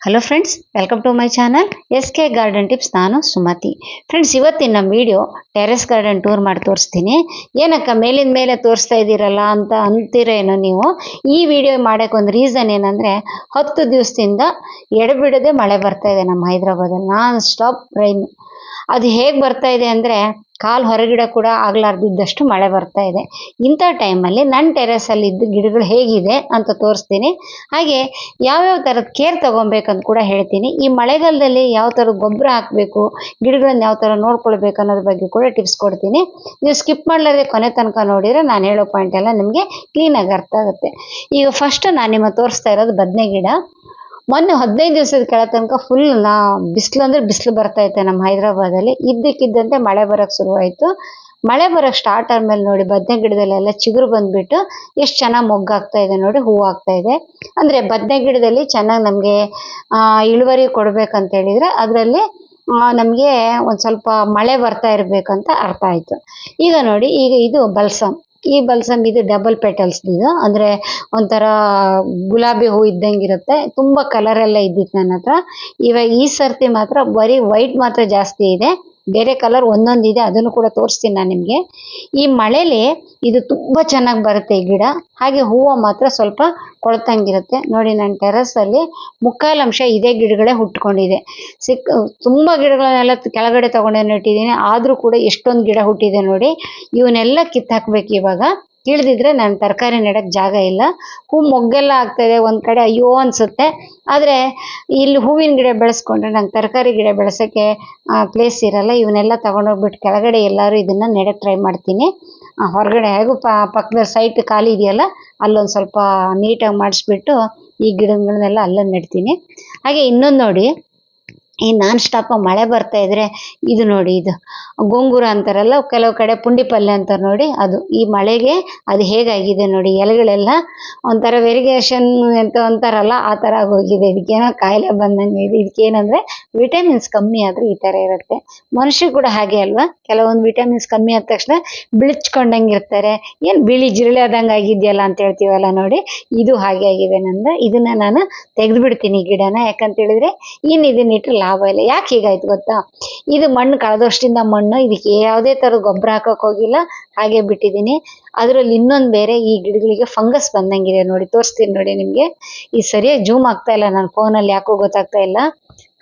Hello friends welcome to my channel S K garden tips ನಾನು Sumathi. Friends ಇವತ್ತಿನ ನಮ್ಮ video terrace garden tour ಮಾಡಿ ತೋರಿಸ್ತೀನಿ. ಏನಕ್ಕ ಮೇಲಿಂದ ಮೇಲೆ ತೋರಿಸ್ತಾ ಇದ್ದೀರಲ್ಲ ಅಂತ ಅಂತೀರೇನೋ ನೀವು? ಈ ವಿಡಿಯೋ ಮಾಡೋಕ್ಕೊಂದು ರೀಸನ್ ಏನಂದರೆ, ಹತ್ತು ದಿವಸದಿಂದ ಎಡಬಿಡದೆ ಮಳೆ ಬರ್ತಾ ಇದೆ ನಮ್ಮ ಹೈದ್ರಾಬಾದಲ್ಲಿ ನಾನ್ ಸ್ಟಾಪ್ ರೈನ್ ಅದು ಹೇಗೆ ಬರ್ತಾ ಇದೆ ಅಂದರೆ ಕಾಲು ಹೊರಗಿಡ ಕೂಡ ಆಗ್ಲಾರ್ದಿದ್ದಷ್ಟು ಮಳೆ ಬರ್ತಾ ಇದೆ. ಇಂಥ ಟೈಮಲ್ಲಿ ನನ್ನ ಟೆರೆಸಲ್ಲಿ ಇದ್ದ ಗಿಡಗಳು ಹೇಗಿದೆ ಅಂತ ತೋರಿಸ್ತೀನಿ. ಹಾಗೆ ಯಾವ್ಯಾವ ಥರದ ಕೇರ್ ತೊಗೊಬೇಕಂತ ಕೂಡ ಹೇಳ್ತೀನಿ. ಈ ಮಳೆಗಾಲದಲ್ಲಿ ಯಾವ ಥರ ಗೊಬ್ಬರ ಹಾಕಬೇಕು, ಗಿಡಗಳನ್ನ ಯಾವ ಥರ ನೋಡ್ಕೊಳ್ಬೇಕು ಅನ್ನೋದ್ರ ಬಗ್ಗೆ ಕೂಡ ಟಿಪ್ಸ್ ಕೊಡ್ತೀನಿ. ನೀವು ಸ್ಕಿಪ್ ಮಾಡಲಾರ್ದೆ ಕೊನೆ ತನಕ ನೋಡಿದರೆ ನಾನು ಹೇಳೋ ಪಾಯಿಂಟ್ ಎಲ್ಲ ನಿಮಗೆ ಕ್ಲೀನಾಗಿ ಅರ್ಥ ಆಗುತ್ತೆ. ಈಗ ಫಸ್ಟ್ ನಾನು ನಿಮ್ಮ ತೋರಿಸ್ತಾ ಇರೋದು ಬದನೆ ಗಿಡ. ಮೊನ್ನೆ ಹದಿನೈದು ದಿವಸದ ಕೆಳ ತನಕ ಫುಲ್ ನಾ ಬಿಸಿಲು ಅಂದ್ರೆ ಬಿಸಿಲು ಬರ್ತಾ ಇತ್ತು ನಮ್ಮ ಹೈದರಾಬಾದಲ್ಲಿ. ಇದ್ದಕ್ಕಿದ್ದಂತೆ ಮಳೆ ಬರಕ್ಕೆ ಶುರುವಾಯಿತು. ಮಳೆ ಬರಕ್ಕೆ ಸ್ಟಾರ್ಟ್ ಆದ್ಮೇಲೆ ನೋಡಿ ಬದನೆ ಗಿಡದಲ್ಲೆಲ್ಲ ಚಿಗುರು ಬಂದ್ಬಿಟ್ಟು ಎಷ್ಟು ಚೆನ್ನಾಗಿ ಮೊಗ್ಗಾಗ್ತಾ ಇದೆ ನೋಡಿ ಹೂ ಆಗ್ತಾ ಇದೆ. ಅಂದರೆ ಬದನೆ ಗಿಡದಲ್ಲಿ ಚೆನ್ನಾಗಿ ನಮಗೆ ಇಳುವರಿ ಕೊಡ್ಬೇಕಂತ ಹೇಳಿದ್ರೆ ಅದರಲ್ಲಿ ನಮಗೆ ಒಂದು ಸ್ವಲ್ಪ ಮಳೆ ಬರ್ತಾ ಇರಬೇಕಂತ ಅರ್ಥ ಆಯಿತು. ಈಗ ನೋಡಿ, ಈಗ ಇದು ಬಲ್ಸಮ್. ಈ ಬಲ್ಸಮ್ ಇದು ಡಬಲ್ ಪೆಟಲ್ಸ್ ಇದು. ಅಂದರೆ ಒಂಥರ ಗುಲಾಬಿ ಹೂ ಇದ್ದಂಗೆ ಇರುತ್ತೆ. ತುಂಬ ಕಲರ್ ಎಲ್ಲ ಇದ್ದಿತ್ತು ನನ್ನ ಹತ್ರ. ಇವಾಗ ಈ ಸರ್ತಿ ಮಾತ್ರ ಬರೀ ವೈಟ್ ಮಾತ್ರ ಜಾಸ್ತಿ ಇದೆ. ಬೇರೆ ಕಲರ್ ಒಂದೊಂದು ಇದೆ ಅದನ್ನು ಕೂಡ ತೋರಿಸ್ತೀನಿ ನಾನು ನಿಮಗೆ. ಈ ಮಳೆಲಿ ಇದು ತುಂಬ ಚೆನ್ನಾಗಿ ಬರುತ್ತೆ ಈ ಗಿಡ. ಹಾಗೆ ಹೂವು ಮಾತ್ರ ಸ್ವಲ್ಪ ಕೊಳ್ತಂಗಿರುತ್ತೆ. ನೋಡಿ ನನ್ನ ಟೆರಸಲ್ಲಿ ಮುಕ್ಕಾಲಂಶ ಇದೇ ಗಿಡಗಳೇ ಹುಟ್ಕೊಂಡಿದೆ ಸಿಕ್, ತುಂಬ ಗಿಡಗಳನ್ನೆಲ್ಲ ಕೆಳಗಡೆ ತಗೊಂಡೆ ನೆಟ್ಟಿದ್ದೀನಿ. ಆದರೂ ಕೂಡ ಎಷ್ಟೊಂದು ಗಿಡ ಹುಟ್ಟಿದೆ ನೋಡಿ. ಇವನ್ನೆಲ್ಲ ಕಿತ್ತಾಕ್ಬೇಕು ಇವಾಗ. ಇಳ್ದಿದ್ರೆ ನಾನು ತರಕಾರಿ ನೆಡಕ್ಕೆ ಜಾಗ ಇಲ್ಲ. ಹೂ ಮೊಗ್ಗೆಲ್ಲ ಆಗ್ತಾಯಿದೆ ಒಂದು ಕಡೆ ಅಯ್ಯೋ ಅನಿಸುತ್ತೆ. ಆದರೆ ಇಲ್ಲಿ ಹೂವಿನ ಗಿಡ ಬೆಳೆಸ್ಕೊಂಡ್ರೆ ನಂಗೆ ತರಕಾರಿ ಗಿಡ ಬೆಳೆಸೋಕ್ಕೆ ಪ್ಲೇಸ್ ಇರಲ್ಲ. ಇವನ್ನೆಲ್ಲ ತೊಗೊಂಡೋಗ್ಬಿಟ್ಟು ಕೆಳಗಡೆ ಎಲ್ಲರೂ ಇದನ್ನು ನೆಡಕ್ಕೆ ಟ್ರೈ ಮಾಡ್ತೀನಿ. ಹೊರಗಡೆ ಹೇಗೂ ಪಕ್ಕದ ಸೈಟ್ ಖಾಲಿ ಇದೆಯಲ್ಲ, ಅಲ್ಲೊಂದು ಸ್ವಲ್ಪ ನೀಟಾಗಿ ಮಾಡಿಸ್ಬಿಟ್ಟು ಈ ಗಿಡಗಳನ್ನೆಲ್ಲ ಅಲ್ಲೇ ನೆಡ್ತೀನಿ. ಹಾಗೆ ಇನ್ನೊಂದು ನೋಡಿ ಈ ನಾನ್ ಸ್ಟಾಪ್ ಮಳೆ ಬರ್ತಾ ಇದ್ರೆ ಇದು ನೋಡಿ ಇದು. ಗೋಂಗೂರ ಅಂತಾರಲ್ಲ, ಕೆಲವು ಕಡೆ ಪುಂಡಿ ಪಲ್ಯ ಅಂತಾರೆ ನೋಡಿ ಅದು. ಈ ಮಳೆಗೆ ಅದು ಹೇಗಾಗಿದೆ ನೋಡಿ, ಎಲೆಗಳೆಲ್ಲ ಒಂಥರ ವೆರಿಗೇಷನ್ ಅಂತ ಅಂತಾರಲ್ಲ, ಆ ಥರ ಆಗೋಗಿದೆ. ಇದಕ್ಕೇನೋ ಕಾಯಿಲೆ ಬಂದಂಗೆ ಇದೆ. ಇದಕ್ಕೇನಂದ್ರೆ ವಿಟಮಿನ್ಸ್ ಕಮ್ಮಿ ಆದ್ರೆ ಈ ಥರ ಇರುತ್ತೆ. ಮನುಷ್ಯ ಕೂಡ ಹಾಗೆ ಅಲ್ವಾ? ಕೆಲವೊಂದು ವಿಟಮಿನ್ಸ್ ಕಮ್ಮಿ ಆದ ತಕ್ಷಣ ಬಿಳಿಚ್ಕೊಂಡಂಗೆ ಇರ್ತಾರೆ ಏನು ಬಿಳಿ ಜಿರಳೆ ಆದಂಗೆ ಆಗಿದೆಯಲ್ಲ ಅಂತ ಹೇಳ್ತೀವಲ್ಲ ನೋಡಿ, ಇದು ಹಾಗೆ ಆಗಿದೆ ನಂದು. ಇದನ್ನ ನಾನು ತೆಗೆದು ಬಿಡ್ತೀನಿ ಗಿಡನ. ಯಾಕಂತ ಹೇಳಿದ್ರೆ ಇನ್ನು ಇದನ್ನ ಲಾಭ ಇಲ್ಲ ಯಾಕೆ ಹೀಗಾಯ್ತು ಗೊತ್ತಾ? ಇದು ಮಣ್ಣು, ಕಳೆದ ವರ್ಷದಿಂದ ಮಣ್ಣು, ಇದಕ್ಕೆ ಯಾವುದೇ ಥರದ ಗೊಬ್ಬರ ಹಾಕೋಕೆ ಹೋಗಿಲ್ಲ, ಹಾಗೆ ಬಿಟ್ಟಿದ್ದೀನಿ. ಅದರಲ್ಲಿ ಇನ್ನೊಂದು ಬೇರೆ, ಈ ಗಿಡಗಳಿಗೆ ಫಂಗಸ್ ಬಂದಂಗಿದೆ ನೋಡಿ, ತೋರಿಸ್ತೀನಿ ನೋಡಿ ನಿಮಗೆ. ಈ ಸರಿಯಾಗಿ ಜೂಮ್ ಆಗ್ತಾ ಇಲ್ಲ ನನ್ನ ಫೋನಲ್ಲಿ ಯಾಕೋ ಗೊತ್ತಾಗ್ತಾ ಇಲ್ಲ.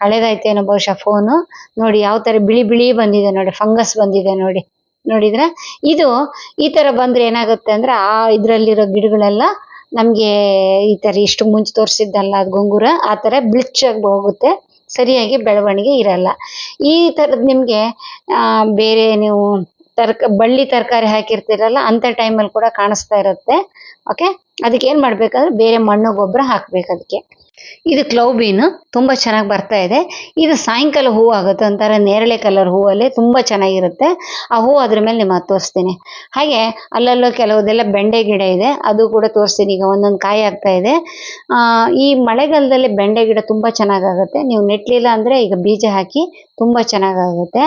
ಹಳೇದಾಯ್ತೇನೋ ಬಹುಶಃ ಫೋನು. ನೋಡಿ, ಯಾವ ಥರ ಬಿಳಿ ಬಿಳಿ ಬಂದಿದೆ ನೋಡಿ, ಫಂಗಸ್ ಬಂದಿದೆ ನೋಡಿ. ನೋಡಿದ್ರ? ಇದು ಈ ಥರ ಬಂದ್ರೆ ಏನಾಗುತ್ತೆ ಅಂದ್ರೆ, ಆ ಇದರಲ್ಲಿರೋ ಗಿಡಗಳೆಲ್ಲ ನಮಗೆ ಈ ಥರ ಇಷ್ಟು ಮುಂಚೆ ತೋರಿಸಿದ್ದಲ್ಲ, ಅದು ಗೊಂಗುರ, ಆ ಥರ ಆಗಿ ಹೋಗುತ್ತೆ. ಸರಿಯಾಗಿ ಬೆಳವಣಿಗೆ ಇರಲ್ಲ. ಈ ಥರದ್ದು ನಿಮಗೆ ಬೇರೆ ನೀವು ತರ್ಕ, ಬಳ್ಳಿ ತರಕಾರಿ ಹಾಕಿರ್ತೀರಲ್ಲ ಅಂಥ ಟೈಮಲ್ಲಿ ಕೂಡ ಕಾಣಿಸ್ತಾ ಇರುತ್ತೆ. ಓಕೆ ಅದಕ್ಕೆ ಏನು ಮಾಡಬೇಕಂದ್ರೆ, ಬೇರೆ ಮಣ್ಣು ಗೊಬ್ಬರ ಹಾಕ್ಬೇಕು ಅದಕ್ಕೆ. ಇದು ಕ್ಲೌ ಬೀನ್ ತುಂಬ ಚೆನ್ನಾಗಿ ಬರ್ತಾ ಇದೆ. ಇದು ಸಾಯಂಕಾಲ ಹೂವು ಆಗುತ್ತೆ ಒಂಥರ ನೇರಳೆ ಕಲರ್ ಹೂವಲ್ಲಿ ತುಂಬ ಚೆನ್ನಾಗಿರುತ್ತೆ. ಆ ಹೂವು ಅದ್ರ ಮೇಲೆ ನಿಮಗೆ ತೋರಿಸ್ತೀನಿ. ಹಾಗೆ ಅಲ್ಲಲ್ಲೋ ಕೆಲವುದೆಲ್ಲ ಬೆಂಡೆ ಗಿಡ ಇದೆ, ಅದು ಕೂಡ ತೋರಿಸ್ತೀನಿ. ಈಗ ಒಂದೊಂದು ಕಾಯಿ ಆಗ್ತಾ ಇದೆ. ಈ ಮಳೆಗಾಲದಲ್ಲಿ ಬೆಂಡೆ ಗಿಡ ತುಂಬ ಚೆನ್ನಾಗಾಗುತ್ತೆ. ನೀವು ನೆಟ್ಲಿಲ್ಲ ಅಂದರೆ ಈಗ ಬೀಜ ಹಾಕಿ ತುಂಬ ಚೆನ್ನಾಗಾಗುತ್ತೆ.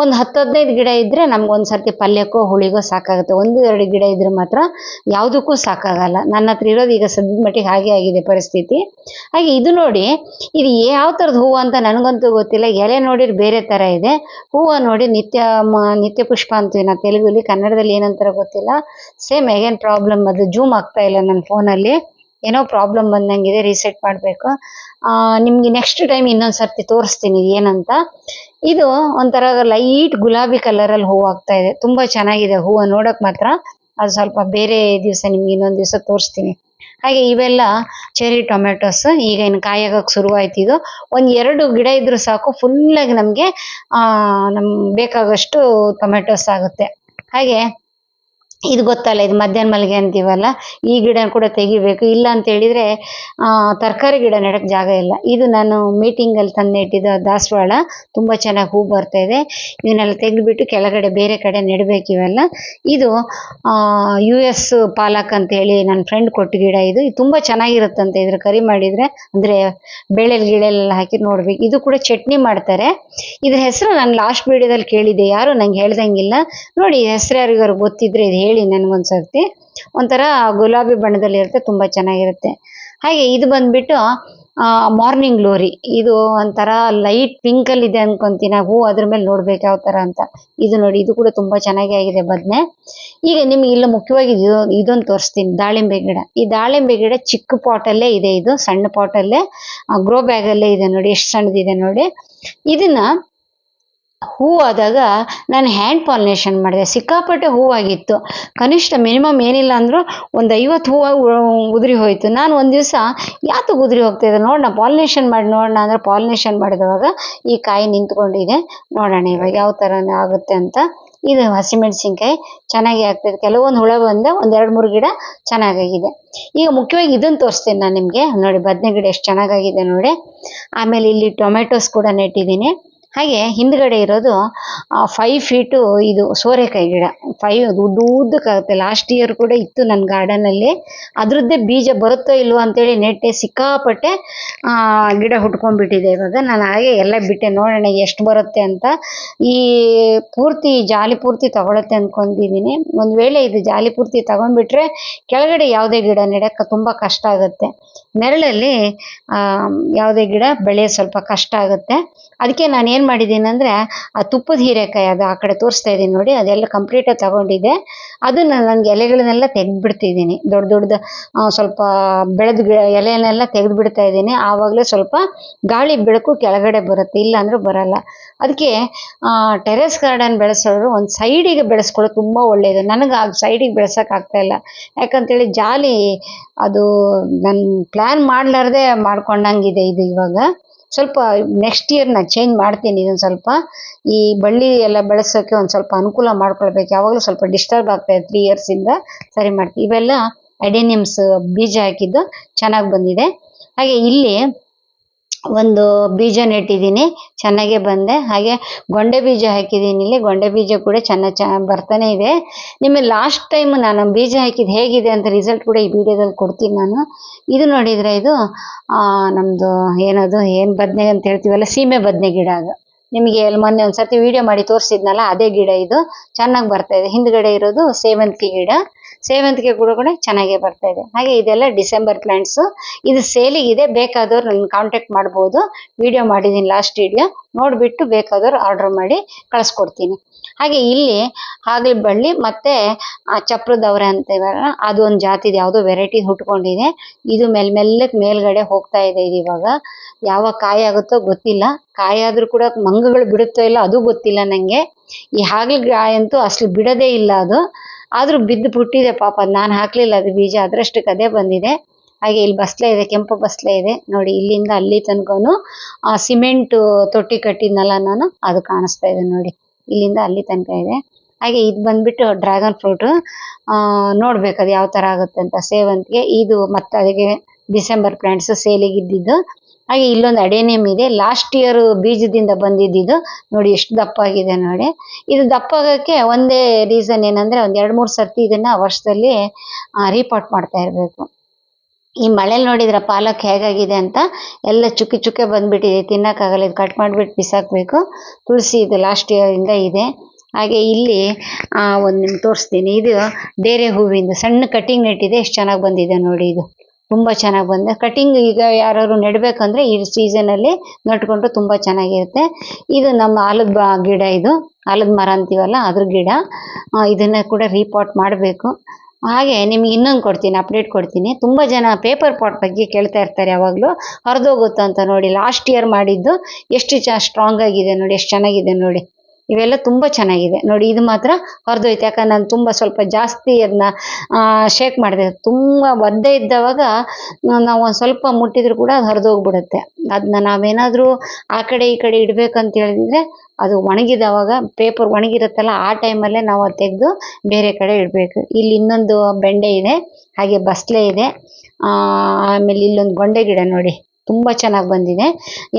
ಒಂದು ಹತ್ತು ಹದಿನೈದು ಗಿಡ ಇದ್ದರೆ ನಮ್ಗೊಂದು ಸರ್ತಿ ಪಲ್ಯಕ್ಕೋ, ಹುಳಿಗೋ ಸಾಕಾಗುತ್ತೆ. ಒಂದು, ಎರಡು ಗಿಡ ಇದ್ರೆ ಮಾತ್ರ ಯಾವುದಕ್ಕೂ ಸಾಕಾಗಲ್ಲ. ನನ್ನ ಹತ್ರ ಇರೋದು ಈಗ ಸದ್ಯದ ಮಟ್ಟಿಗೆ ಹಾಗೆ ಆಗಿದೆ ಪರಿಸ್ಥಿತಿ. ಹಾಗೆ ಇದು ನೋಡಿ, ಇದು ಯಾವ ಥರದ ಹೂವು ಅಂತ ನನಗಂತೂ ಗೊತ್ತಿಲ್ಲ. ಎಲೆ ನೋಡಿದ್ರೆ ಬೇರೆ ಥರ ಇದೆ. ಹೂವು ನೋಡಿ ನಿತ್ಯ ನಿತ್ಯ ಪುಷ್ಪ ಅಂತೀವಿ ನಾವು ತೆಲುಗುಲಿ ಕನ್ನಡದಲ್ಲಿ ಏನಂತಾರೋ ಗೊತ್ತಿಲ್ಲ. ಸೇಮ್ ಅಗೇನ್ ಪ್ರಾಬ್ಲಮ್ ಅದು. ಜೂಮ್ ಆಗ್ತಾ ಇಲ್ಲ ನನ್ನ ಫೋನಲ್ಲಿ ಏನೋ ಪ್ರಾಬ್ಲಮ್ ಬಂದಂಗಿದೆ ರೀಸೆಟ್ ಮಾಡಬೇಕು. ನಿಮಗೆ ನೆಕ್ಸ್ಟ್ ಟೈಮ್ ಇನ್ನೊಂದು ಸರ್ತಿ ತೋರಿಸ್ತೀನಿ ಏನಂತ. ಇದು ಒಂಥರ ಲೈಟ್ ಗುಲಾಬಿ ಕಲರಲ್ಲಿ ಹೂವು ಆಗ್ತಾ ಇದೆ. ತುಂಬ ಚೆನ್ನಾಗಿದೆ ಹೂವು, ನೋಡೋಕೆ ಮಾತ್ರ. ಅದು ಸ್ವಲ್ಪ ಬೇರೆ ದಿವಸ ನಿಮ್ಗೆ ಇನ್ನೊಂದು ದಿವಸ ತೋರಿಸ್ತೀನಿ. ಹಾಗೆ ಇವೆಲ್ಲ ಚೆರಿ ಟೊಮೆಟೊಸ್ ಈಗ ಏನು ಕಾಯಾಗಕ್ಕೆ ಶುರುವಾಯ್ತು ಇದು. ಒಂದು ಎರಡು ಗಿಡ ಇದ್ರೂ ಸಾಕು ಫುಲ್ಲಾಗಿ ನಮಗೆ ನಮ್ಗೆ ಬೇಕಾಗಷ್ಟು ಟೊಮೆಟೊಸ್ ಆಗುತ್ತೆ. ಹಾಗೆ ಇದು ಗೊತ್ತಲ್ಲ, ಇದು ಮಧ್ಯಾಹ್ನ ಮಲ್ಲಿಗೆ ಅಂತೀವಲ್ಲ, ಈ ಗಿಡ ಕೂಡ ತೆಗಿಬೇಕು. ಇಲ್ಲ ಅಂತ ಹೇಳಿದ್ರೆ ತರಕಾರಿ ಗಿಡ ನೆಡಕ್ಕೆ ಜಾಗ ಇಲ್ಲ. ಇದು ನಾನು ಮೀಟಿಂಗಲ್ಲಿ ತಂದು ಇಟ್ಟಿದ್ದ ದಾಸವಾಳ. ತುಂಬ ಚೆನ್ನಾಗಿ ಹೂ ಬರ್ತಾ ಇದೆ. ಇವನ್ನೆಲ್ಲ ತೆಗೆದುಬಿಟ್ಟು ಕೆಳಗಡೆ ಬೇರೆ ಕಡೆ ನೆಡಬೇಕು ಇವೆಲ್ಲ. ಇದು ಯು ಎಸ್ ಪಾಲಕ್ ಅಂತ ಹೇಳಿ ನನ್ನ ಫ್ರೆಂಡ್ ಕೊಟ್ಟ ಗಿಡ ಇದು. ಇದು ತುಂಬ ಚೆನ್ನಾಗಿರುತ್ತಂತೆ. ಇದ್ರ ಕರಿ ಮಾಡಿದರೆ, ಅಂದರೆ ಬೇಳೆ ಗಿಳೆಲ್ಲ ಹಾಕಿ ನೋಡ್ಬೇಕು. ಇದು ಕೂಡ ಚಟ್ನಿ ಮಾಡ್ತಾರೆ. ಇದ್ರ ಹೆಸರು ನಾನು ಲಾಸ್ಟ್ ವಿಡಿಯೋದಲ್ಲಿ ಕೇಳಿದ್ದೆ. ಯಾರು ನಂಗೆ ಹೇಳ್ದಂಗಿಲ್ಲ. ನೋಡಿ, ಹೆಸರು ಯಾರಿಗಾರು ಗೊತ್ತಿದ್ರೆ ಇದು ಹೇಳಿ. ನನಗೊಂದು ಸರ್ತಿ ಒಂಥರ ಗುಲಾಬಿ ಬಣ್ಣದಲ್ಲಿ ಇರುತ್ತೆ, ತುಂಬ ಚೆನ್ನಾಗಿರುತ್ತೆ. ಹಾಗೆ ಇದು ಬಂದ್ಬಿಟ್ಟು ಮಾರ್ನಿಂಗ್ ಗ್ಲೋರಿ ಇದು ಒಂಥರ ಲೈಟ್ ಪಿಂಕಲ್ಲಿ ಇದೆ ಅನ್ಕೊಂತೀನಿ ನಾವು, ಅದ್ರ ಮೇಲೆ ನೋಡ್ಬೇಕು ಯಾವ ಥರ ಅಂತ. ಇದು ನೋಡಿ, ಇದು ಕೂಡ ತುಂಬ ಚೆನ್ನಾಗಿ ಆಗಿದೆ ಬದನೆ. ಈಗ ನಿಮ್ಗೆ ಇಲ್ಲ ಮುಖ್ಯವಾಗಿ ಇದು, ಇದೊಂದು ತೋರಿಸ್ತೀನಿ, ದಾಳಿಂಬೆ ಗಿಡ. ಈ ದಾಳಿಂಬೆ ಗಿಡ ಚಿಕ್ಕ ಪಾಟಲ್ಲೇ ಇದೆ ಇದು, ಸಣ್ಣ ಪಾಟಲ್ಲೇ. ಗ್ರೋ ಬ್ಯಾಗಲ್ಲೇ ಇದೆ ನೋಡಿ, ಎಷ್ಟು ಸಣ್ಣದಿದೆ ನೋಡಿ. ಇದನ್ನ ಹೂ ಆದಾಗ ನಾನು ಹ್ಯಾಂಡ್ ಪಾಲಿನೇಷನ್ ಮಾಡಿದೆ. ಸಿಕ್ಕಾಪಟ್ಟೆ ಹೂವಾಗಿತ್ತು. ಕನಿಷ್ಠ ಮಿನಿಮಮ್ ಏನಿಲ್ಲ ಅಂದರೂ ಒಂದು ಐವತ್ತು ಹೂವು ಉದುರಿ ಹೋಯಿತು. ನಾನು ಒಂದು ದಿವಸ ಯಾತಕ್ಕೆ ಉದುರಿ ಹೋಗ್ತಾ ಇದೆ ನೋಡೋಣ ಪಾಲಿನೇಷನ್ ಮಾಡಿ ನೋಡೋಣ ಅಂದ್ರೆ ಪಾಲಿನೇಷನ್ ಮಾಡಿದವಾಗ ಈ ಕಾಯಿ ನಿಂತ್ಕೊಂಡಿದೆ. ನೋಡೋಣ ಇವಾಗ ಯಾವ ಥರ ಆಗುತ್ತೆ ಅಂತ. ಇದು ಹಸಿಮೆಣಸಿನ್ಕಾಯಿ. ಚೆನ್ನಾಗಿ ಆಗ್ತಿದೆ. ಕೆಲವೊಂದು ಹುಳ ಬಂದೆ ಒಂದು ಎರಡು ಮೂರು ಗಿಡ ಚೆನ್ನಾಗಾಗಿದೆ. ಈಗ ಮುಖ್ಯವಾಗಿ ಇದನ್ನು ತೋರಿಸ್ತೀನಿ ನಾನು ನಿಮಗೆ. ನೋಡಿ, ಬದನೆ ಗಿಡ ಎಷ್ಟು ಚೆನ್ನಾಗಾಗಿದೆ ನೋಡಿ. ಆಮೇಲೆ ಇಲ್ಲಿ ಟೊಮೆಟೊಸ್ ಕೂಡ ನೆಟ್ಟಿದ್ದೀನಿ. ಹಾಗೆ ಹಿಂದ್ಗಡೆ ಇರೋದು ಫೈವ್ ಫೀಟು ಇದು ಸೋರೆಕಾಯಿ ಗಿಡ. ಫೈವ್ ಉದ್ದ ಉದ್ದಕ್ಕಾಗುತ್ತೆ ಲಾಸ್ಟ್ ಇಯರ್ ಕೂಡ ಇತ್ತು ನನ್ನ ಗಾರ್ಡನಲ್ಲಿ ಅದರದ್ದೇ ಬೀಜ ಬರುತ್ತೋ ಇಲ್ವೋ ಅಂತೇಳಿ ನೆಟ್ಟೆ ಸಿಕ್ಕಾಪಟ್ಟೆ ಗಿಡ ಹುಟ್ಕೊಂಡ್ಬಿಟ್ಟಿದೆ ಇವಾಗ. ನಾನು ಹಾಗೆ ಎಲ್ಲ ಬಿಟ್ಟೆ. ನೋಡೋಣ ಎಷ್ಟು ಬರುತ್ತೆ ಅಂತ. ಈ ಪೂರ್ತಿ ಜಾಲಿ ಪೂರ್ತಿ ತಗೊಳತ್ತೆ ಅಂದ್ಕೊಂಡಿದ್ದೀನಿ ಒಂದು ವೇಳೆ ಇದು ಜಾಲಿ ಪೂರ್ತಿ ತಗೊಂಡ್ಬಿಟ್ರೆ ಕೆಳಗಡೆ ಯಾವುದೇ ಗಿಡ ನೆಡಕ್ಕೆ ತುಂಬ ಕಷ್ಟ ಆಗುತ್ತೆ. ನೆರಳಲ್ಲಿ ಯಾವುದೇ ಗಿಡ ಬೆಳೆಯೋ ಸ್ವಲ್ಪ ಕಷ್ಟ ಆಗುತ್ತೆ. ಅದಕ್ಕೆ ನಾನು ಏನು ಮಾಡಿದ್ದೀನಿ ಆ ತುಪ್ಪದ ಹೀರೆಕಾಯಿ ಅದು ಆ ಕಡೆ ತೋರಿಸ್ತಾ ಇದ್ದೀನಿ ನೋಡಿ, ಅದೆಲ್ಲ ಕಂಪ್ಲೀಟಾಗಿ ತಗೊಂಡಿದ್ದೆ. ಅದನ್ನ ನನಗೆ ಎಲೆಗಳನ್ನೆಲ್ಲ ತೆಗೆದ್ಬಿಡ್ತಿದ್ದೀನಿ ದೊಡ್ಡ ದೊಡ್ಡ ಸ್ವಲ್ಪ ಬೆಳೆದ ಎಲೆಯನ್ನೆಲ್ಲ ತೆಗೆದು ಬಿಡ್ತಾ ಇದ್ದೀನಿ ಆವಾಗಲೇ ಸ್ವಲ್ಪ ಗಾಳಿ ಬೆಳಕು ಕೆಳಗಡೆ ಬರುತ್ತೆ, ಇಲ್ಲ ಅಂದ್ರೆ ಬರಲ್ಲ. ಅದಕ್ಕೆ ಟೆರೆಸ್ ಗಾರ್ಡನ್ ಬೆಳೆಸೋರು ಒಂದು ಸೈಡಿಗೆ ಬೆಳೆಸ್ಕೊಳ್ಳೋದು ತುಂಬ ಒಳ್ಳೆಯದು ನನಗೆ ಆ ಸೈಡಿಗೆ ಬೆಳೆಸೋಕ್ಕಾಗ್ತಾ ಇಲ್ಲ. ಯಾಕಂತೇಳಿ ಜಾಲಿ, ಅದು ನನ್ನ ಪ್ಲ್ಯಾನ್ ಮಾಡಲಾರ್ದೆ ಮಾಡ್ಕೊಂಡಂಗಿದೆ ಇದು ಇವಾಗ. ಸ್ವಲ್ಪ ನೆಕ್ಸ್ಟ್ ಇಯರ್ ನಾನು ಚೇಂಜ್ ಮಾಡ್ತೀನಿ ಇದನ್ನು ಸ್ವಲ್ಪ. ಈ ಬಳ್ಳಿ ಎಲ್ಲ ಬೆಳೆಸೋಕೆ ಒಂದು ಸ್ವಲ್ಪ ಅನುಕೂಲ ಮಾಡ್ಕೊಳ್ಬೇಕು. ಯಾವಾಗಲೂ ಸ್ವಲ್ಪ ಡಿಸ್ಟರ್ಬ್ ಆಗ್ತಾ ಇದೆ ತ್ರೀ ಇಯರ್ಸಿಂದ ಸರಿ ಮಾಡ್ತೀವಿ ಇವೆಲ್ಲ ಅಡೆನಿಯಮ್ಸ್ ಬೀಜ ಹಾಕಿದ್ದು ಚೆನ್ನಾಗಿ ಬಂದಿದೆ. ಹಾಗೆ ಇಲ್ಲಿ ಒಂದು ಬೀಜ ನೆಟ್ಟಿದ್ದೀನಿ, ಚೆನ್ನಾಗೆ ಬಂದೆ. ಹಾಗೆ ಗೊಂಡೆ ಬೀಜ ಹಾಕಿದ್ದೀನಿ ಇಲ್ಲಿ. ಗೊಂಡೆ ಬೀಜ ಕೂಡ ಚೆನ್ನಾಗಿ ಚ, ಬರ್ತಾನೆ ಇದೆ. ನಿಮಗೆ ಲಾಸ್ಟ್ ಟೈಮ್ ನಾನು ಬೀಜ ಹಾಕಿದ್ದು ಹೇಗಿದೆ ಅಂತ ರಿಸಲ್ಟ್ ಕೂಡ ಈ ವಿಡಿಯೋದಲ್ಲಿ ಕೊಡ್ತೀನಿ ನಾನು. ಇದು ನೋಡಿದರೆ ಇದು ನಮ್ಮದು ಏನದು, ಏನು ಬದನೆ ಅಂತ ಹೇಳ್ತೀವಲ್ಲ, ಸೀಮೆ ಬದನೆ ಗಿಡ ಅದು. ನಿಮಗೆ ಅಲ್ಲಿ ಮೊನ್ನೆ ಒಂದು ಸರ್ತಿ ವಿಡಿಯೋ ಮಾಡಿ ತೋರಿಸಿದ್ನಲ್ಲ, ಅದೇ ಗಿಡ ಇದು. ಚೆನ್ನಾಗಿ ಬರ್ತಾ ಇದೆ. ಹಿಂದ್ಗಡೆ ಇರೋದು ಸೇವಂತಿಗೆ ಗಿಡ. ಸೇವಂತಿಗೆ ಕೂಡ ಕೂಡ ಚೆನ್ನಾಗೇ ಬರ್ತಾ ಇದೆ. ಹಾಗೆ ಇದೆಲ್ಲ ಡಿಸೆಂಬರ್ ಪ್ಲಾಂಟ್ಸು. ಇದು ಸೇಲಿಗಿದೆ ಬೇಕಾದವ್ರು ನನ್ನ ಕಾಂಟ್ಯಾಕ್ಟ್ ಮಾಡ್ಬೋದು. ವಿಡಿಯೋ ಮಾಡಿದ್ದೀನಿ ಲಾಸ್ಟ್ ವಿಡಿಯೋ ನೋಡಿಬಿಟ್ಟು ಬೇಕಾದವ್ರು ಆರ್ಡರ್ ಮಾಡಿ ಕಳಿಸ್ಕೊಡ್ತೀನಿ. ಹಾಗೆ ಇಲ್ಲಿ ಹಾಗಲ ಬಳ್ಳಿ ಮತ್ತೆ ಆ ಅಂತ ಇವಾಗ ಅದು ಒಂದು ಜಾತಿದು ಯಾವುದೋ ವೆರೈಟಿ ಹುಟ್ಕೊಂಡಿದೆ. ಇದು ಮೆಲ್ ಮೆಲ್ಲಕ್ಕೆ ಮೇಲ್ಗಡೆ ಹೋಗ್ತಾ ಇದೆ ಇದು ಇವಾಗ. ಯಾವ ಕಾಯಿ ಆಗುತ್ತೋ ಗೊತ್ತಿಲ್ಲ. ಕಾಯಿ ಆದ್ರೂ ಕೂಡ ಮಂಗಗಳು ಬಿಡುತ್ತೋ ಇಲ್ಲ ಅದು ಗೊತ್ತಿಲ್ಲ ನನಗೆ ಈ ಹಾಗಲಕಾಯಿ ಅಂತೂ ಅಷ್ಟು ಬಿಡೋದೇ ಇಲ್ಲ ಅದು. ಆದ್ರೂ ಬಿದ್ದು ಬಿಟ್ಟಿದೆ ಪಾಪ, ಅದು ನಾನು ಹಾಕ್ಲಿಲ್ಲ, ಅದು ಬೀಜ ಅದರಷ್ಟಕ್ಕೆ ಅದೇ ಬಂದಿದೆ. ಹಾಗೆ ಇಲ್ಲಿ ಬಸ್ಲೆ ಇದೆ, ಕೆಂಪು ಬಸ್ಲೆ ಇದೆ. ನೋಡಿ, ಇಲ್ಲಿಂದ ಅಲ್ಲಿ ತನಕನು, ಆ ಸಿಮೆಂಟ್ ತೊಟ್ಟಿ ಕಟ್ಟಿದ್ನಲ್ಲ ನಾನು, ಅದು ಕಾಣಿಸ್ತಾ ಇದೆ ನೋಡಿ. ಇಲ್ಲಿಂದ ಅಲ್ಲಿ ತನಕ ಇದೆ. ಹಾಗೆ ಇದು ಬಂದ್ಬಿಟ್ಟು ಡ್ರ್ಯಾಗನ್ ಫ್ರೂಟು. ನೋಡ್ಬೇಕು ಅದು ಯಾವ ಥರ ಆಗುತ್ತೆ ಅಂತ. ಸೇವಂತಿಗೆ, ಇದು ಮತ್ತೆ ಅದಕ್ಕೆ ಡಿಸೆಂಬರ್ ಪ್ಲಾಂಟ್ಸ್ ಸೇಲಿಗೆ ಇದ್ದಿದ್ದು. ಹಾಗೆ ಇಲ್ಲೊಂದು ಅಡೇನಿಯಂ ಇದೆ. ಲಾಸ್ಟ್ ಇಯರ್ ಬೀಜದಿಂದ ಬಂದಿದ್ದು ನೋಡಿ ಎಷ್ಟು ದಪ್ಪ ಆಗಿದೆ ನೋಡಿ. ಇದು ದಪ್ಪ ಆಗೋಕ್ಕೆ ಒಂದೇ ರೀಸನ್ ಏನಂದ್ರೆ ಒಂದ್ ಎರಡ್ ಮೂರ್ ಸರ್ತಿ ಇದನ್ನ ವರ್ಷದಲ್ಲಿ ರೀಪಾಟ್ ಮಾಡ್ತಾ ಇರಬೇಕು. ಈ ಮಳೆಲಿ ನೋಡಿದ್ರ ಪಾಲಕ್ ಹೇಗಾಗಿದೆ ಅಂತ ಎಲ್ಲ ಚುಕ್ಕಿ ಚುಕ್ಕೆ ಬಂದ್ಬಿಟ್ಟಿದೆ. ತಿನ್ನಕ್ಕಾಗಲ್ಲ ಇದು ಕಟ್ ಮಾಡಿಬಿಟ್ಟು ಬಿಸಾಕ್ಬೇಕು. ತುಳಸಿ ಇದು ಲಾಸ್ಟ್ ಇಯರ್ ಇಂದ ಇದೆ. ಹಾಗೆ ಇಲ್ಲಿ ಒಂದು ನಿಮ್ಗೆ ತೋರಿಸ್ತೀನಿ. ಇದು ಡೇರೆ ಹೂವಿಂದು ಸಣ್ಣ ಕಟಿಂಗ್ ನೆಟ್ಟಿದೆ ಎಷ್ಟು ಚೆನ್ನಾಗಿ ಬಂದಿದೆ ನೋಡಿ ಇದು. ತುಂಬಾ ಚೆನ್ನಾಗಿ ಬಂದಿದೆ ಕಟಿಂಗ್ ಈಗ ಯಾರಾದ್ರು ನೆಡ್ಬೇಕಂದ್ರೆ ಈ ಸೀಸನ್ ಅಲ್ಲಿ ನಟ್ಕೊಂಡ್ರೆ ತುಂಬಾ ಚೆನ್ನಾಗಿರುತ್ತೆ. ಇದು ನಮ್ಮ ಆಲದ ಗಿಡ ಇದು. ಆಲದ ಮರ ಅಂತೀವಲ್ಲ, ಅದ್ರ ಗಿಡ. ಇದನ್ನ ಕೂಡ ರೀಪಾಟ್ ಮಾಡಬೇಕು. ಹಾಗೆ ನಿಮ್ಗೆ ಇನ್ನೊಂದು ಕೊಡ್ತೀನಿ ಅಪ್ಡೇಟ್ ಕೊಡ್ತೀನಿ. ತುಂಬ ಜನ ಪೇಪರ್ ಪಾಟ್ ಬಗ್ಗೆ ಕೇಳ್ತಾ ಇರ್ತಾರೆ ಯಾವಾಗಲೂ. ಹರಿದೋಗುತ್ತಾ ಅಂತ ನೋಡಿ ಲಾಸ್ಟ್ ಇಯರ್ ಮಾಡಿದ್ದು ಎಷ್ಟು ಚ ಸ್ಟ್ರಾಂಗ್ ಆಗಿದೆ ನೋಡಿ, ಎಷ್ಟು ಚೆನ್ನಾಗಿದೆ ನೋಡಿ. ಇವೆಲ್ಲ ತುಂಬಾ ಚೆನ್ನಾಗಿದೆ. ನೋಡಿ, ಇದು ಮಾತ್ರ ಹರಿದೋಯ್ತು. ಯಾಕಂದ್ರೆ ನಾನು ತುಂಬಾ ಸ್ವಲ್ಪ ಜಾಸ್ತಿ ಅದನ್ನ ಶೇಕ್ ಮಾಡಿದೆ. ತುಂಬಾ ಒದ್ದೆ ಇದ್ದವಾಗ ನಾವು ಒಂದು ಸ್ವಲ್ಪ ಮುಟ್ಟಿದ್ರು ಕೂಡ ಅದು ಹರಿದೋಗ್ಬಿಡುತ್ತೆ. ಅದನ್ನ ನಾವೇನಾದರೂ ಆ ಕಡೆ ಈ ಕಡೆ ಇಡ್ಬೇಕಂತ ಹೇಳಿದ್ರೆ ಅದು ಒಣಗಿದವಾಗ ಪೇಪರ್ ಒಣಗಿರುತ್ತಲ್ಲ, ಆ ಟೈಮಲ್ಲೇ ನಾವು ಅದು ತೆಗೆದು ಬೇರೆ ಕಡೆ ಇಡಬೇಕು. ಇಲ್ಲಿ ಇನ್ನೊಂದು ಬೆಂಡೆ ಇದೆ, ಹಾಗೆ ಬಸ್ಲೆ ಇದೆ. ಆಮೇಲೆ ಇಲ್ಲೊಂದು ಗೊಂಡೆ ಗಿಡ ನೋಡಿ. ತುಂಬ ಚೆನ್ನಾಗಿ ಬಂದಿದೆ.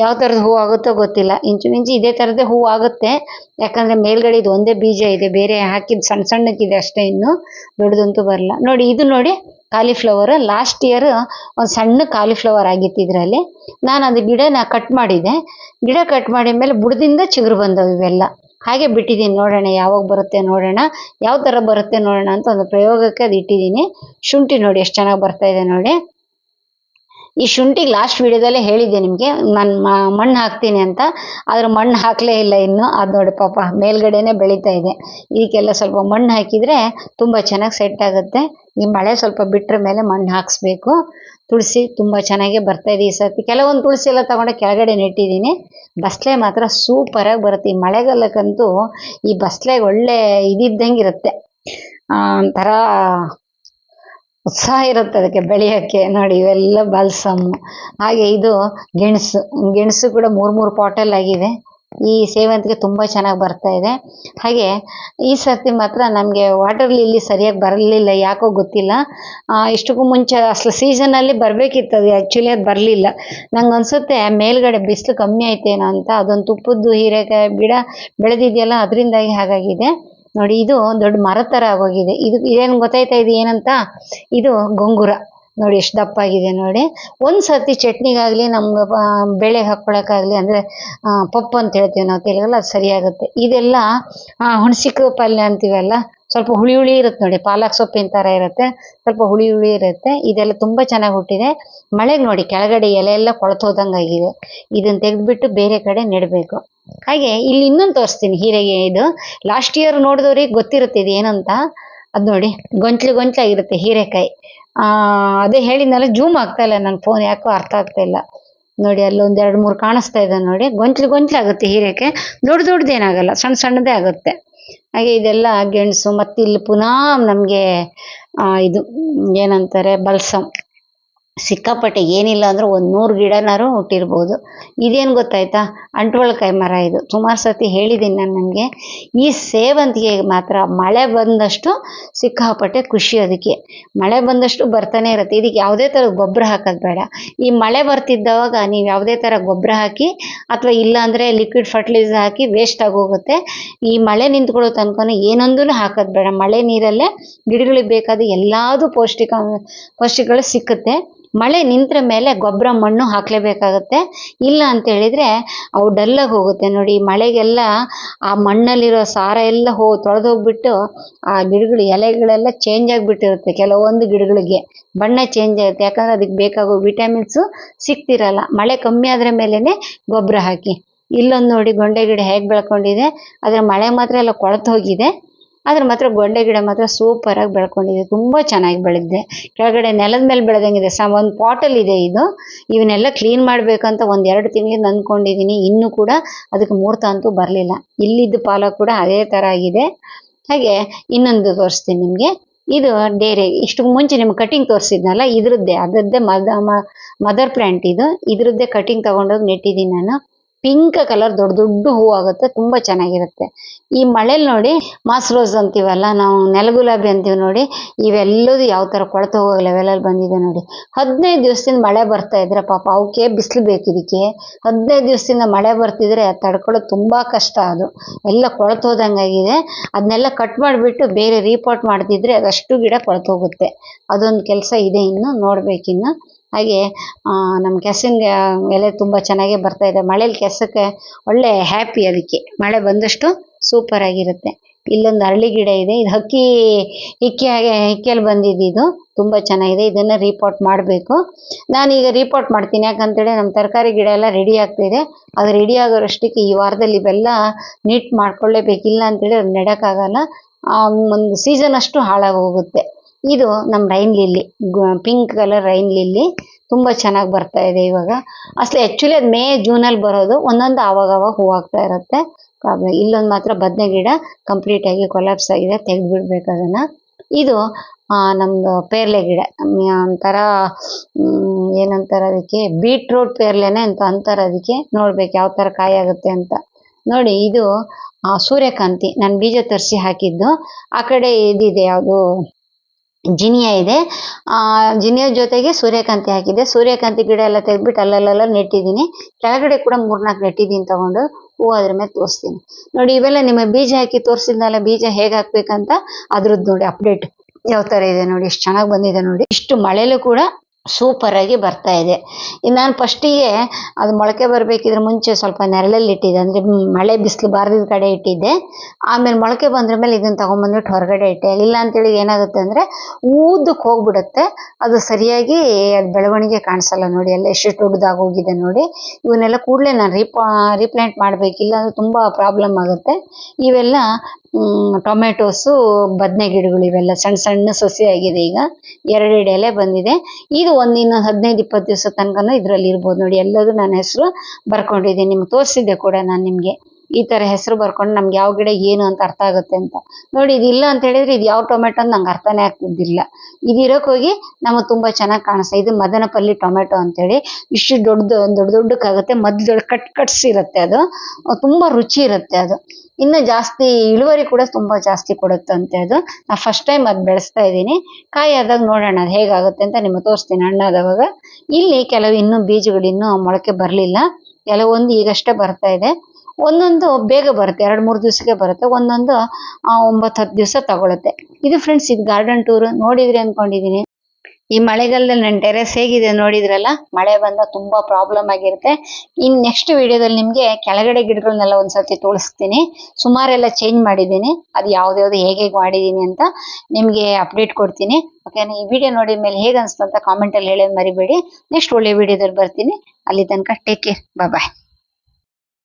ಯಾವ ಥರದ ಹೂವು ಆಗುತ್ತೋ ಗೊತ್ತಿಲ್ಲ. ಇಂಚು ಮಿಂಚು ಇದೇ ಥರದೇ ಹೂವು ಆಗುತ್ತೆ. ಯಾಕಂದರೆ ಮೇಲ್ಗಡೆ ಇದು ಒಂದೇ ಬೀಜ ಇದೆ. ಬೇರೆ ಹಾಕಿದ್ದು ಸಣ್ಣ ಸಣ್ಣಕ್ಕಿದೆ ಅಷ್ಟೇ ಇನ್ನು. ದೊಡ್ಡದಂತೂ ಬರಲ್ಲ. ನೋಡಿ, ಇದು ನೋಡಿ ಕಾಲಿಫ್ಲವರ್ ಲಾಸ್ಟ್ ಇಯರ್ ಒಂದು ಸಣ್ಣ ಕಾಲಿಫ್ಲವರ್ ಆಗಿತ್ತು ಇದರಲ್ಲಿ. ನಾನು ಅದು ಗಿಡನ ಕಟ್ ಮಾಡಿದೆ. ಗಿಡ ಕಟ್ ಮಾಡಿದ ಮೇಲೆ ಬುಡದಿಂದ ಚಿಗುರು ಬಂದವು ಇವೆಲ್ಲ. ಹಾಗೆ ಬಿಟ್ಟಿದ್ದೀನಿ ನೋಡೋಣ ಯಾವಾಗ ಬರುತ್ತೆ ನೋಡೋಣ. ಯಾವ ಥರ ಬರುತ್ತೆ ನೋಡೋಣ ಅಂತ ಒಂದು ಪ್ರಯೋಗಕ್ಕೆ ಅದು ಇಟ್ಟಿದ್ದೀನಿ ಶುಂಠಿ ನೋಡಿ ಎಷ್ಟು ಚೆನ್ನಾಗಿ ಬರ್ತಾ ಇದೆ ನೋಡಿ. ಈ ಶುಂಠಿಗೆ ಲಾಸ್ಟ್ ವಿಡಿಯೋದಲ್ಲೇ ಹೇಳಿದ್ದೆ ನಿಮಗೆ, ನಾನು ಮಣ್ಣು ಹಾಕ್ತೀನಿ ಅಂತ, ಆದ್ರೆ ಮಣ್ಣು ಹಾಕಲೇ ಇಲ್ಲ ಇನ್ನು, ಅದು ನೋಡಿ ಪಾಪ ಮೇಲ್ಗಡೆನೆ ಬೆಳೀತಾ ಇದೆ. ಇದಕ್ಕೆಲ್ಲ ಸ್ವಲ್ಪ ಮಣ್ಣು ಹಾಕಿದರೆ ತುಂಬ ಚೆನ್ನಾಗಿ ಸೆಟ್ ಆಗುತ್ತೆ. ಈ ಮಳೆ ಸ್ವಲ್ಪ ಬಿಟ್ಟರೆ ಮೇಲೆ ಮಣ್ಣು ಹಾಕಿಸ್ಬೇಕು. ತುಳಸಿ ತುಂಬ ಚೆನ್ನಾಗೇ ಬರ್ತಾ ಇದೆ ಈ ಸರ್ತಿ. ಕೆಲವೊಂದು ತುಳಸಿ ಎಲ್ಲ ತಗೊಂಡೆ, ಕೆಳಗಡೆ ನೆಟ್ಟಿದ್ದೀನಿ. ಬಸ್ಲೆ ಮಾತ್ರ ಸೂಪರಾಗಿ ಬರುತ್ತೆ. ಈ ಮಳೆಗಾಲಕ್ಕಂತೂ ಈ ಬಸ್ಲೆಗೆ ಒಳ್ಳೆ ಇದಿದ್ದಂಗೆ ಇರುತ್ತೆ. ಒಂಥರ ಉತ್ಸಾಹ ಇರುತ್ತೆ ಅದಕ್ಕೆ ಬೆಳೆಯೋಕ್ಕೆ. ನೋಡಿ, ಇವೆಲ್ಲ ಬಾಲ್ಸಮ್ಮು ಹಾಗೆ ಇದು ಗೆಣಸು. ಗೆಣಸು ಕೂಡ ಮೂರು ಮೂರು ಪಾಟಲ್ ಆಗಿದೆ. ಈ ಸೇವಂತಿಗೆ ತುಂಬ ಚೆನ್ನಾಗಿ ಬರ್ತಾ ಇದೆ. ಹಾಗೆ ಈ ಸರ್ತಿ ಮಾತ್ರ ನಮಗೆ ವಾಟರ್ ಲಿಲ್ಲಿ ಸರಿಯಾಗಿ ಬರಲಿಲ್ಲ, ಯಾಕೋ ಗೊತ್ತಿಲ್ಲ. ಇಷ್ಟಕ್ಕೂ ಮುಂಚೆ ಅಸಲು ಸೀಸನಲ್ಲಿ ಬರಬೇಕಿತ್ತು ಅದು. ಆ್ಯಕ್ಚುಲಿ ಅದು ಬರಲಿಲ್ಲ. ನಂಗೆ ಅನಿಸುತ್ತೆ ಮೇಲ್ಗಡೆ ಬಿಸಿಲು ಕಮ್ಮಿ ಆಯ್ತೇನೋ ಅಂತ. ಅದೊಂದು ತುಪ್ಪದ್ದು ಹೀರೆಕಾಯಿ ಗಿಡ ಬೆಳೆದಿದೆಯಲ್ಲ, ಅದರಿಂದಾಗಿ ಹಾಗಾಗಿದೆ. ನೋಡಿ, ಇದು ದೊಡ್ಡ ಮರ ತರ ಆಗೋಗಿದೆ. ಇದು ಇದೇನು ಗೊತ್ತಾಯ್ತಾ? ಇದು ಏನಂತ? ಇದು ಗೊಂಗುರ. ನೋಡಿ, ಎಷ್ಟು ದಪ್ಪ ಆಗಿದೆ ನೋಡಿ. ಒಂದು ಸರ್ತಿ ಚಟ್ನಿಗಾಗಲಿ, ನಮ್ಗೆ ಬೇಳೆ ಹಾಕ್ಕೊಳಕ್ಕಾಗಲಿ ಅಂದರೆ ಪಪ್ಪು ಅಂತ ಹೇಳ್ತೀವಿ ನಾವು, ತೆಲುಗಲ್ಲಿ ಅದು ಸರಿಯಾಗುತ್ತೆ. ಇದೆಲ್ಲ ಹುಣ್ಸಿಕಾಯಿ ಪಲ್ಯ ಅಂತೀವಲ್ಲ ಸ್ವಲ್ಪ ಹುಳಿ ಹುಳಿ ಇರುತ್ತೆ ನೋಡಿ ಪಾಲಕ್ ಸೊಪ್ಪಿನ ತರ ಇರುತ್ತೆ. ಸ್ವಲ್ಪ ಹುಳಿ ಹುಳಿ ಇರುತ್ತೆ. ಇದೆಲ್ಲ ತುಂಬಾ ಚೆನ್ನಾಗಿ ಹುಟ್ಟಿದೆ. ಮಳೆಗೆ ನೋಡಿ ಕೆಳಗಡೆ ಎಲೆ ಎಲ್ಲ ಆಗಿದೆ. ಇದನ್ನು ತೆಗೆದ್ಬಿಟ್ಟು ಬೇರೆ ಕಡೆ ನೆಡಬೇಕು. ಹಾಗೆ ಇಲ್ಲಿ ಇನ್ನೊಂದು ತೋರಿಸ್ತೀನಿ ಹೀರೆಗೆ ಇದು. ಲಾಸ್ಟ್ ಇಯರ್ ನೋಡಿದವ್ರಿಗೆ ಗೊತ್ತಿರುತ್ತೆ ಇದು ಏನಂತ. ಅದು ನೋಡಿ ಗೊಂಚ್ಲು ಗೊಂಚ್ಲಾಗಿರುತ್ತೆ ಹೀರೆಕಾಯಿ. ಆ, ಅದೇ ಹೇಳಿದ್ನಲ್ಲ ಜೂಮ್ ಆಗ್ತಾ ಇಲ್ಲ ನನ್ನ ಫೋನ್ ಯಾಕೋ ಅರ್ಥ ಆಗ್ತಾ ಇಲ್ಲ. ನೋಡಿ ಅಲ್ಲೊಂದು ಎರಡು ಮೂರು ಕಾಣಿಸ್ತಾ ಇದೆ ನೋಡಿ. ಗೊಂಚ್ಲು ಗೊಂಚ್ಲಾಗುತ್ತೆ ಹೀರೆಕಾಯಿ. ದೊಡ್ಡ ದೊಡ್ಡದೇನಾಗಲ್ಲ ಸಣ್ಣ ಸಣ್ಣದೇ ಆಗುತ್ತೆ. ಹಾಗೆ ಇದೆಲ್ಲ ಗೆಣಸು ಮತ್ತೆ ಇಲ್ಲಿ ಪುನಃ ನಮಗೆ ಇದು ಏನಂತಾರೆ ಬಲ್ಸಮ್ ಸಿಕ್ಕಾಪಟ್ಟೆ ಏನಿಲ್ಲ ಅಂದ್ರೆ ಒಂದು ನೂರು ಗಿಡನಾರು ಹುಟ್ಟಿರ್ಬೋದು. ಇದೇನು ಗೊತ್ತಾಯ್ತಾ? ಅಂಟ್ವಳ್ಕಾಯಿ ಮರ ಇದು. ಸುಮಾರು ಸತಿ ಹೇಳಿದ್ದೀನಿ ನಾನು ನನಗೆ. ಈ ಸೇವಂತಿಗೆ ಮಾತ್ರ ಮಳೆ ಬಂದಷ್ಟು ಸಿಕ್ಕಾಪಟ್ಟೆ ಖುಷಿ ಅದಕ್ಕೆ. ಮಳೆ ಬಂದಷ್ಟು ಬರ್ತಾನೆ ಇರುತ್ತೆ. ಇದಕ್ಕೆ ಯಾವುದೇ ಥರ ಗೊಬ್ಬರ ಹಾಕೋದು ಬೇಡ. ಈ ಮಳೆ ಬರ್ತಿದ್ದವಾಗ ನೀವು ಯಾವುದೇ ಥರ ಗೊಬ್ಬರ ಹಾಕಿ ಅಥವಾ ಇಲ್ಲಾಂದರೆ ಲಿಕ್ವಿಡ್ ಫರ್ಟಿಲೈಸರ್ ಹಾಕಿ ವೇಸ್ಟ್ ಆಗೋಗುತ್ತೆ. ಈ ಮಳೆ ನಿಂತ್ಕೊಳ್ಳೋ ತನಕ ಏನೊಂದೂ ಹಾಕೋದು ಬೇಡ. ಮಳೆ ನೀರಲ್ಲೇ ಗಿಡಗಳಿಗೆ ಬೇಕಾದ ಎಲ್ಲದೂ ಪೌಷ್ಟಿಕ, ಪೌಷ್ಟಿಕಗಳು ಸಿಕ್ಕುತ್ತೆ. ಮಳೆ ನಿಂತ್ರ ಮೇಲೆ ಗೊಬ್ಬರ ಮಣ್ಣು ಹಾಕಲೇಬೇಕಾಗತ್ತೆ. ಇಲ್ಲ ಅಂತ ಹೇಳಿದ್ರೆ ಅವು ಡಲ್ಲಾಗಿ ಹೋಗುತ್ತೆ ನೋಡಿ. ಮಳೆಗೆಲ್ಲ ಆ ಮಣ್ಣಲ್ಲಿರೋ ಸಾರ ಎಲ್ಲ ಹೋ, ತೊಳೆದೋಗ್ಬಿಟ್ಟು ಆ ಗಿಡಗಳು, ಎಲೆಗಳೆಲ್ಲ ಚೇಂಜ್ ಆಗಿಬಿಟ್ಟಿರುತ್ತೆ ಕೆಲವೊಂದು ಗಿಡಗಳಿಗೆ. ಬಣ್ಣ ಚೇಂಜ್ ಆಗುತ್ತೆ. ಯಾಕಂದ್ರೆ ಅದಕ್ಕೆ ಬೇಕಾಗೋ ವಿಟಮಿನ್ಸು ಸಿಗ್ತಿರಲ್ಲ. ಮಳೆ ಕಮ್ಮಿ ಆದ್ರ ಮೇಲೇ ಗೊಬ್ಬರ ಹಾಕಿ. ಇಲ್ಲೊಂದು ನೋಡಿ, ಗೊಂಡೆ ಗಿಡ ಹೇಗೆ ಬೆಳ್ಕೊಂಡಿದೆ. ಆದರೆ ಮಳೆ ಮಾತ್ರ ಎಲ್ಲ ಕೊಳೆತು ಹೋಗಿದೆ ಆದ್ರೆ ಮಾತ್ರ ಗೊಂಡೆ ಗಿಡ ಮಾತ್ರ ಸೂಪರಾಗಿ ಬೆಳ್ಕೊಂಡಿದೆ. ತುಂಬ ಚೆನ್ನಾಗಿ ಬೆಳೆದಿದೆ. ಕೆಳಗಡೆ ನೆಲದ ಮೇಲೆ ಬೆಳೆದಂಗಿದೆ. ಸಾ, ಒಂದು ಪಾಟಲ್ಲಿ ಇದೆ ಇದು. ಇವನ್ನೆಲ್ಲ ಕ್ಲೀನ್ ಮಾಡಬೇಕಂತ ಒಂದು ಎರಡು ತಿಂಗಳಿಂದ ಅಂದ್ಕೊಂಡಿದ್ದೀನಿ ಇನ್ನೂ ಕೂಡ ಅದಕ್ಕೆ ಮೂರ್ತ ಅಂತೂ ಬರಲಿಲ್ಲ. ಇಲ್ಲಿದ್ದು ಪಾಲಕ್ ಕೂಡ ಅದೇ ಥರ ಆಗಿದೆ. ಹಾಗೆ ಇನ್ನೊಂದು ತೋರಿಸ್ತೀನಿ ನಿಮಗೆ. ಇದು ಡೇರೆ, ಇಷ್ಟು ಮುಂಚೆ ನಿಮ್ಗೆ ಕಟಿಂಗ್ ತೋರಿಸಿದ್ನಲ್ಲ, ಇದ್ರದ್ದೇ ಅದರದ್ದೇ ಮದ ಮದರ್ ಪ್ಲ್ಯಾಂಟ್ ಇದು. ಇದ್ರದ್ದೇ ಕಟಿಂಗ್ ತಗೊಂಡೋಗಿ ನೆಟ್ಟಿದ್ದೀನಿ ನಾನು. ಪಿಂಕ್ ಕಲರ್ ದೊಡ್ಡ ದೊಡ್ಡ ಹೂ ಆಗುತ್ತೆ, ತುಂಬಾ ಚೆನ್ನಾಗಿರುತ್ತೆ. ಈ ಮಳೇಲಿ ನೋಡಿ, ಮಾಸ್ ರೋಸ್ ಅಂತೀವಲ್ಲ, ನಾವು ನೆಲಗುಲಾಬಿ ಅಂತೀವಿ ನೋಡಿ, ಇವೆಲ್ಲದು ಯಾವ ತರ ಕೊಳತು ಹೋಗೋ ಲೆವೆಲಲ್ಲಿ ಬಂದಿದೆ ನೋಡಿ. ಹದಿನೈದು ದಿವಸದಿಂದ ಮಳೆ ಬರ್ತಾ ಇದ್ರೆ ಪಾಪ ಅವಕ್ಕೆ ಬಿಸಿಲು ಬೇಕು ಇದಕ್ಕೆ. ಹದಿನೈದು ದಿವಸದಿಂದ ಮಳೆ ಬರ್ತಿದ್ರೆ ತಡ್ಕೊಳ್ಳೋದು ತುಂಬಾ ಕಷ್ಟ ಅದು. ಎಲ್ಲ ಕೊಳ್ತೋದಂಗಾಗಿದೆ ಅದನ್ನೆಲ್ಲ ಕಟ್ ಮಾಡಿಬಿಟ್ಟು ಬೇರೆ ರೀಪಾಟ್ ಮಾಡ್ತಿದ್ರೆ ಅದಷ್ಟು ಗಿಡ ಕೊಳ್ತೋಗುತ್ತೆ ಅದೊಂದು ಕೆಲಸ ಇದೆ ಇನ್ನು, ನೋಡ್ಬೇಕಿನ್ನು. ಹಾಗೆ ನಮ್ಮ ಕೆಸಿನ ಎಲೆ ತುಂಬ ಚೆನ್ನಾಗಿ ಬರ್ತಾ ಇದೆ. ಮಳೇಲಿ ಕೆಸಕ್ಕೆ ಒಳ್ಳೆ ಹ್ಯಾಪಿ ಅದಕ್ಕೆ. ಮಳೆ ಬಂದಷ್ಟು ಸೂಪರ್ ಆಗಿರುತ್ತೆ. ಇಲ್ಲೊಂದು ಅರಳಿ ಗಿಡ ಇದೆ. ಇದು ಹಕ್ಕಿ, ಹಿಕ್ಕಿ ಹಾಗೆ, ಹಿಕ್ಕಿಯಲ್ಲಿ ಬಂದಿದ್ದು ಇದು. ತುಂಬ ಚೆನ್ನಾಗಿದೆ. ಇದನ್ನು ರಿಪೋರ್ಟ್ ಮಾಡಬೇಕು. ನಾನೀಗ ರಿಪೋರ್ಟ್ ಮಾಡ್ತೀನಿ. ಯಾಕಂತೇಳಿ ನಮ್ಮ ತರಕಾರಿ ಗಿಡ ಎಲ್ಲ ರೆಡಿ ಆಗ್ತಿದೆ ಅದು ರೆಡಿ ಆಗೋರಷ್ಟಕ್ಕೆ ಈ ವಾರದಲ್ಲಿ ಇವೆಲ್ಲ ನೀಟ್ ಮಾಡ್ಕೊಳ್ಳೇಬೇಕಿಲ್ಲ ಅಂತೇಳಿ ಅದು ನೆಡೋಕ್ಕಾಗಲ್ಲ. ಒಂದು ಸೀಸನ್ ಅಷ್ಟು ಹಾಳಾಗಿ ಹೋಗುತ್ತೆ ಇದು ನಮ್ಮ rain lily. Pink colour rain lily. ತುಂಬಾ ಚೆನ್ನಾಗಿ ಬರ್ತಾ ಇದೆ ಇವಾಗ. ಅಸಲು ಆಕ್ಚುಲಿ ಅದು ಮೇ ಜೂನ್ ಅಲ್ಲಿ ಬರೋದು. ಒಂದೊಂದು ಆವಾಗ ಆವಾಗ ಹೂ ಆಗ್ತಾ ಇರುತ್ತೆ. ಪ್ರಾಬ್ಲಮ್ ಇಲ್ಲೊಂದು ಮಾತ್ರ ಬದನೆ ಗಿಡ ಕಂಪ್ಲೀಟ್ ಆಗಿ ಕೊಲಾಪ್ಸ್ ಆಗಿದೆ. ತೆಗೆದು ಬಿಡ್ಬೇಕು ಅದನ್ನ. ಇದು ನಮ್ದು ಪೇರ್ಲೆ ಗಿಡ. ಒಂಥರ ಏನಂತಾರೆ ಅದಕ್ಕೆ? ಬೀಟ್ರೂಟ್ ಪೇರ್ಲೆನೆ ಅಂತ ಅಂತಾರೆ ಅದಕ್ಕೆ. ನೋಡ್ಬೇಕು ಯಾವ ಥರ ಕಾಯಿ ಆಗುತ್ತೆ ಅಂತ. ನೋಡಿ, ಇದು ಸೂರ್ಯಕಾಂತಿ. ನಾನು ಬೀಜ ತರಿಸಿ ಹಾಕಿದ್ದು. ಆ ಕಡೆ ಇದಿದೆ ಯಾವುದು? ಜಿನಿಯಾ ಇದೆ. ಆ, ಜಿನಿಯಾ ಜೊತೆಗೆ ಸೂರ್ಯಕಾಂತಿ ಹಾಕಿದೆ. ಸೂರ್ಯಕಾಂತಿ ಗಿಡ ಎಲ್ಲ ತೆಗ್ದ್ಬಿಟ್ಟು ಅಲ್ಲಲ್ಲೆಲ್ಲ ನೆಟ್ಟಿದ್ದೀನಿ. ಕೆಳಗಡೆ ಕೂಡ ಮೂರ್ನಾಲ್ಕು ನೆಟ್ಟಿದ್ದೀನಿ ತಗೊಂಡು. ಹೂ ಅದ್ರ ಮೇಲೆ ತೋರಿಸ್ತೀನಿ. ನೋಡಿ, ಇವೆಲ್ಲ ನಿಮ್ಮ ಬೀಜ ಹಾಕಿ ತೋರಿಸಿದ್ನಲ್ಲ, ಬೀಜ ಹೇಗೆ ಹಾಕ್ಬೇಕಂತ? ಅದ್ರದ್ದು ನೋಡಿ, ಅಪ್ಡೇಟ್ ಯಾವ ಥರ ಇದೆ ನೋಡಿ, ಎಷ್ಟು ಚೆನ್ನಾಗಿ ಬಂದಿದೆ ನೋಡಿ. ಇಷ್ಟು ಮಳೆಲೂ ಕೂಡ ಸೂಪರ್ ಆಗಿ ಬರ್ತಾ ಇದೆ. ನಾನು ಫಸ್ಟಿಗೆ ಅದು ಮೊಳಕೆ ಬರಬೇಕಿದ್ರೆ ಮುಂಚೆ ಸ್ವಲ್ಪ ನೆರಳಲ್ಲಿ ಇಟ್ಟಿದ್ದೆ. ಅಂದರೆ ಮಳೆ ಬಿಸಿಲು ಬಾರದಿದ್ದ ಕಡೆ ಇಟ್ಟಿದ್ದೆ. ಆಮೇಲೆ ಮೊಳಕೆ ಬಂದ್ರ ಮೇಲೆ ಇದನ್ನು ತೊಗೊಂಬಂದ್ಬಿಟ್ಟು ಹೊರಗಡೆ ಇಟ್ಟೆ. ಇಲ್ಲ ಅಂತೇಳಿ ಏನಾಗುತ್ತೆ ಅಂದರೆ ಊದಕ್ಕೆ ಹೋಗ್ಬಿಡುತ್ತೆ. ಅದು ಸರಿಯಾಗಿ ಅದು ಬೆಳವಣಿಗೆ ಕಾಣಿಸಲ್ಲ ನೋಡಿ. ಎಲ್ಲ ಎಷ್ಟು ದೊಡ್ಡದಾಗೋಗಿದೆ ನೋಡಿ. ಇವನ್ನೆಲ್ಲ ಕೂಡಲೇ ನಾನು ರೀಪ ರೀಪ್ಲಾಂಟ್ ಮಾಡಬೇಕಿಲ್ಲ ಅಂದರೆ ತುಂಬ ಪ್ರಾಬ್ಲಮ್ ಆಗುತ್ತೆ. ಇವೆಲ್ಲ ಟೊಮೆಟೊಸು ಬದನೆ ಗಿಡಗಳು ಇವೆಲ್ಲ ಸಣ್ಣ ಸಣ್ಣ ಸಸಿ ಆಗಿದೆ ಈಗ. ಎರಡೆರಡು ಎಲೆ ಬಂದಿದೆ. ಇದು ಒಂದು ಇನ್ನೊಂದು ಹದಿನೈದು, ಇಪ್ಪತ್ತು ದಿವಸ ತನಕನೂ ಇದರಲ್ಲಿ ಇರ್ಬೋದು. ನೋಡಿ, ಎಲ್ಲದೂ ನನ್ನ ಹೆಸರು ಬರ್ಕೊಂಡಿದ್ದೀನಿ ನಿಮ್ಗೆ ತೋರಿಸಿದ್ದೆ ಕೂಡ ನಾನು ನಿಮಗೆ. ಈ ತರ ಹೆಸರು ಬರ್ಕೊಂಡು ನಮ್ಗೆ ಯಾವ ಗಿಡ ಏನು ಅಂತ ಅರ್ಥ ಆಗುತ್ತೆ ಅಂತ. ನೋಡಿ, ಇದು ಇಲ್ಲ ಅಂತ ಹೇಳಿದ್ರೆ ಇದು ಯಾವ ಟೊಮೆಟೊ ಅಂತ ನಂಗೆ ಅರ್ಥನೇ ಆಗ್ತಿದ್ದಿಲ್ಲ. ಇದು ಇರೋಕೆ ಹೋಗಿ ನಮಗೆ ತುಂಬ ಚೆನ್ನಾಗಿ ಕಾಣಿಸ್ತಾ ಇದು. ಮದನಪಲ್ಲಿ ಟೊಮೆಟೊ ಅಂತೇಳಿ. ಇಷ್ಟು ದೊಡ್ಡದು ದೊಡ್ಡ ದೊಡ್ಡಕ್ಕಾಗುತ್ತೆ. ದೊಡ್ಡ ಕಟ್ ಕಟ್ಸ್ ಇರುತ್ತೆ ಅದು. ತುಂಬ ರುಚಿ ಇರುತ್ತೆ ಅದು. ಇನ್ನು ಜಾಸ್ತಿ ಇಳುವರಿ ಕೂಡ ತುಂಬ ಜಾಸ್ತಿ ಕೊಡುತ್ತಂತೆ ಅದು. ನಾ ಫಸ್ಟ್ ಟೈಮ್ ಅದು ಬೆಳೆಸ್ತಾ ಇದ್ದೀನಿ. ಕಾಯಿ ಆದಾಗ ನೋಡೋಣ ಅದು ಹೇಗಾಗುತ್ತೆ ಅಂತ ನಿಮಗೆ ತೋರಿಸ್ತೀನಿ ಹಣ್ಣಾದವಾಗ. ಇಲ್ಲಿ ಕೆಲವು ಇನ್ನೂ ಬೀಜಗಳು ಇನ್ನೂ ಮೊಳಕೆ ಬರಲಿಲ್ಲ. ಕೆಲವೊಂದು ಈಗಷ್ಟೇ ಬರ್ತಾ ಇದೆ. ಒಂದೊಂದು ಬೇಗ ಬರುತ್ತೆ, ಎರಡು ಮೂರು ದಿವಸಕ್ಕೆ ಬರುತ್ತೆ, ಒಂದೊಂದು ಒಂಬತ್ತು ಹತ್ತು ದಿವಸ ತಗೊಳುತ್ತೆ. ಇದು ಫ್ರೆಂಡ್ಸ್ ಇದು ಗಾರ್ಡನ್ ಟೂರ್ ನೋಡಿದ್ರಿ ಅನ್ಕೊಂಡಿದೀನಿ. ಈ ಮಳೆಗಾಲದಲ್ಲಿ ನನ್ನ ಟೆರೆಸ್ ಹೇಗಿದೆ ನೋಡಿದ್ರಲ್ಲ, ಮಳೆ ಬಂದಾಗ ತುಂಬಾ ಪ್ರಾಬ್ಲಮ್ ಆಗಿರುತ್ತೆ. ಇನ್ ನೆಕ್ಸ್ಟ್ ವಿಡಿಯೋದಲ್ಲಿ ನಿಮಗೆ ಕೆಳಗಡೆ ಗಿಡಗಳನ್ನೆಲ್ಲ ಒಂದ್ಸತಿ ತೋರಿಸ್ತೀನಿ ಸುಮಾರೆಲ್ಲ ಚೇಂಜ್ ಮಾಡಿದ್ದೀನಿ. ಅದು ಯಾವ್ದ್ಯಾವ್ದು ಹೇಗೆ ಹೇಗೆ ಮಾಡಿದ್ದೀನಿ ಅಂತ ನಿಮಗೆ ಅಪ್ಡೇಟ್ ಕೊಡ್ತೀನಿ. ಓಕೆನಾ ಈ ವಿಡಿಯೋ ನೋಡಿದ ಮೇಲೆ ಹೇಗೆ ಅನ್ಸ್ತಂತ ಕಾಮೆಂಟ್ ಅಲ್ಲಿ ಹೇಳೋದು ಮರಿಬೇಡಿ. ನೆಕ್ಸ್ಟ್ ಒಳ್ಳೆ ವಿಡಿಯೋದಲ್ಲಿ ಬರ್ತೀನಿ. ಅಲ್ಲಿ ತನಕ ಟೇಕ್ ಕೇರ್ ಬಾಯ್